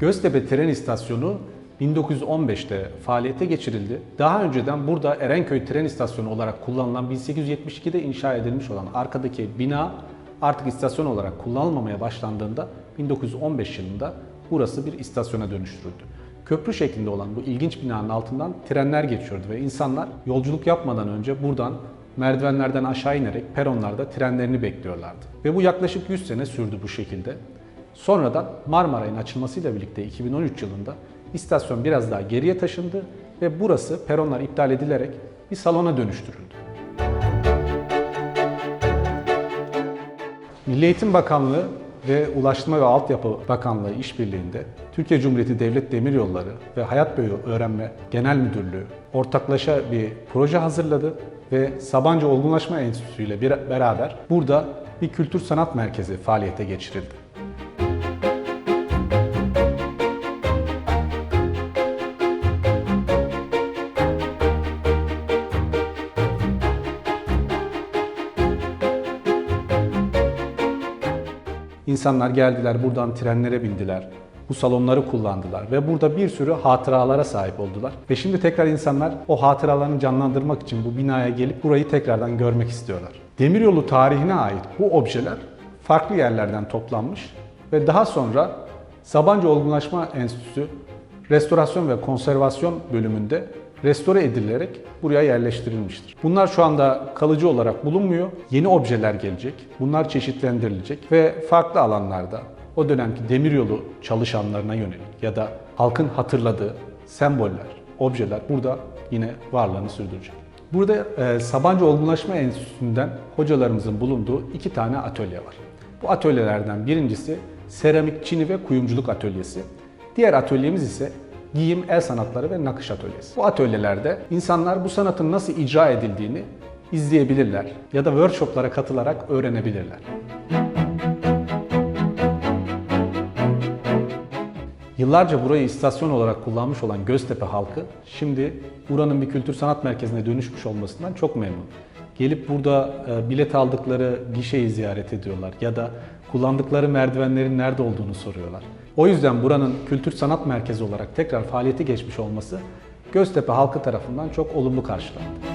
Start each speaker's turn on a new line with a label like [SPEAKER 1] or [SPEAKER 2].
[SPEAKER 1] Göztepe Tren İstasyonu 1915'te faaliyete geçirildi. Daha önceden burada Erenköy Tren İstasyonu olarak kullanılan 1872'de inşa edilmiş olan arkadaki bina artık istasyon olarak kullanılmamaya başlandığında 1915 yılında burası bir istasyona dönüştürüldü. Köprü şeklinde olan bu ilginç binanın altından trenler geçiyordu ve insanlar yolculuk yapmadan önce buradan merdivenlerden aşağı inerek peronlarda trenlerini bekliyorlardı. Ve bu yaklaşık 100 sene sürdü bu şekilde. Sonradan Marmaray'ın açılmasıyla birlikte 2013 yılında istasyon biraz daha geriye taşındı ve burası peronlar iptal edilerek bir salona dönüştürüldü. Milli Eğitim Bakanlığı ve Ulaştırma ve Altyapı Bakanlığı işbirliğinde Türkiye Cumhuriyeti Devlet Demiryolları ve Hayat Boyu Öğrenme Genel Müdürlüğü ortaklaşa bir proje hazırladı ve Sabancı Olgunlaşma Enstitüsü ile beraber burada bir kültür sanat merkezi faaliyete geçirildi. İnsanlar geldiler buradan trenlere bindiler. Bu salonları kullandılar ve burada bir sürü hatıralara sahip oldular. Ve şimdi tekrar insanlar o hatıralarını canlandırmak için bu binaya gelip burayı tekrardan görmek istiyorlar. Demiryolu tarihine ait bu objeler farklı yerlerden toplanmış ve daha sonra Sabancı Olgunlaşma Enstitüsü Restorasyon ve Konservasyon bölümünde restore edilerek buraya yerleştirilmiştir. Bunlar şu anda kalıcı olarak bulunmuyor. Yeni objeler gelecek. Bunlar çeşitlendirilecek ve farklı alanlarda o dönemki demiryolu çalışanlarına yönelik ya da halkın hatırladığı semboller, objeler burada yine varlığını sürdürecek. Burada e, Sabancı Olgunlaşma Enstitüsü'nden hocalarımızın bulunduğu iki tane atölye var. Bu atölyelerden birincisi seramik, çini ve kuyumculuk atölyesi. Diğer atölyemiz ise giyim, el sanatları ve nakış atölyesi. Bu atölyelerde insanlar bu sanatın nasıl icra edildiğini izleyebilirler ya da workshoplara katılarak öğrenebilirler. Yıllarca burayı istasyon olarak kullanmış olan Göztepe halkı şimdi buranın bir kültür sanat merkezine dönüşmüş olmasından çok memnun. Gelip burada e, bilet aldıkları gişeyi ziyaret ediyorlar ya da kullandıkları merdivenlerin nerede olduğunu soruyorlar. O yüzden buranın kültür sanat merkezi olarak tekrar faaliyete geçmiş olması Göztepe halkı tarafından çok olumlu karşılandı.